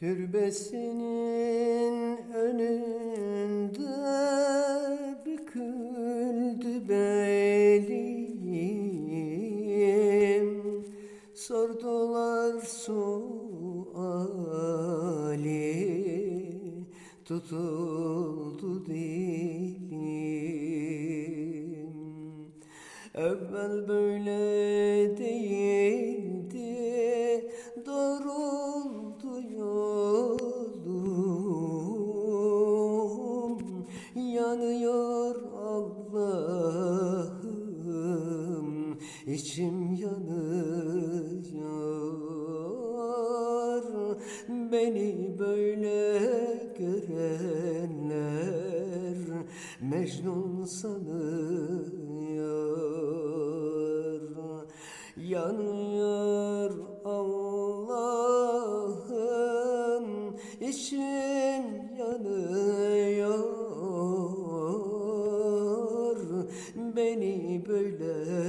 Türbesinin önünde büküldü belim Sordular suali tutuldu dilim. Evvel böyle değildi içim yanıyor. Beni böyle görenler Mecnun sanıyor. Yanıyor Allah'ım içim yanıyor. Beni böyle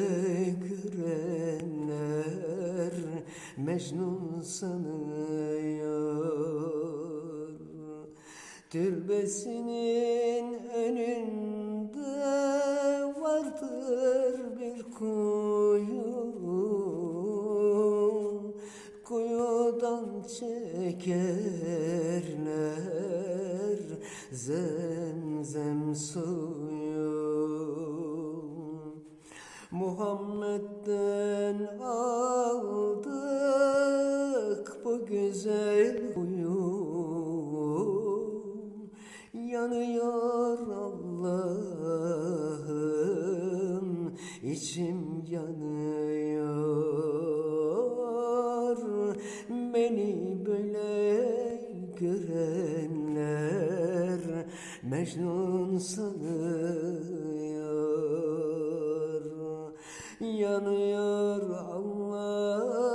Mecnun sanıyor Türbesinin önünde vardır bir kuyu. Kuyudan çekerler zemzem suyu. Muhammed'den aldık içim yanıyor. Beni böyle görenler Mecnun sanıyor. Yanıyor Allah'ım.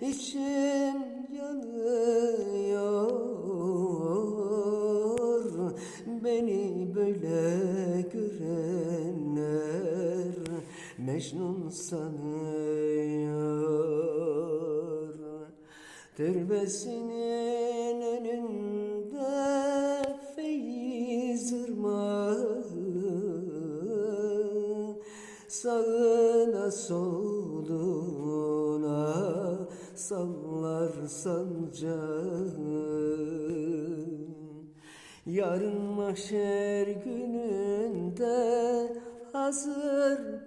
İçim yanıyor. Beni böyle Mecnun sanıyor Türbesinin önünde feyiz ırmağı Sağına soluna sallar sancağı Yarın mahşer gününde hazır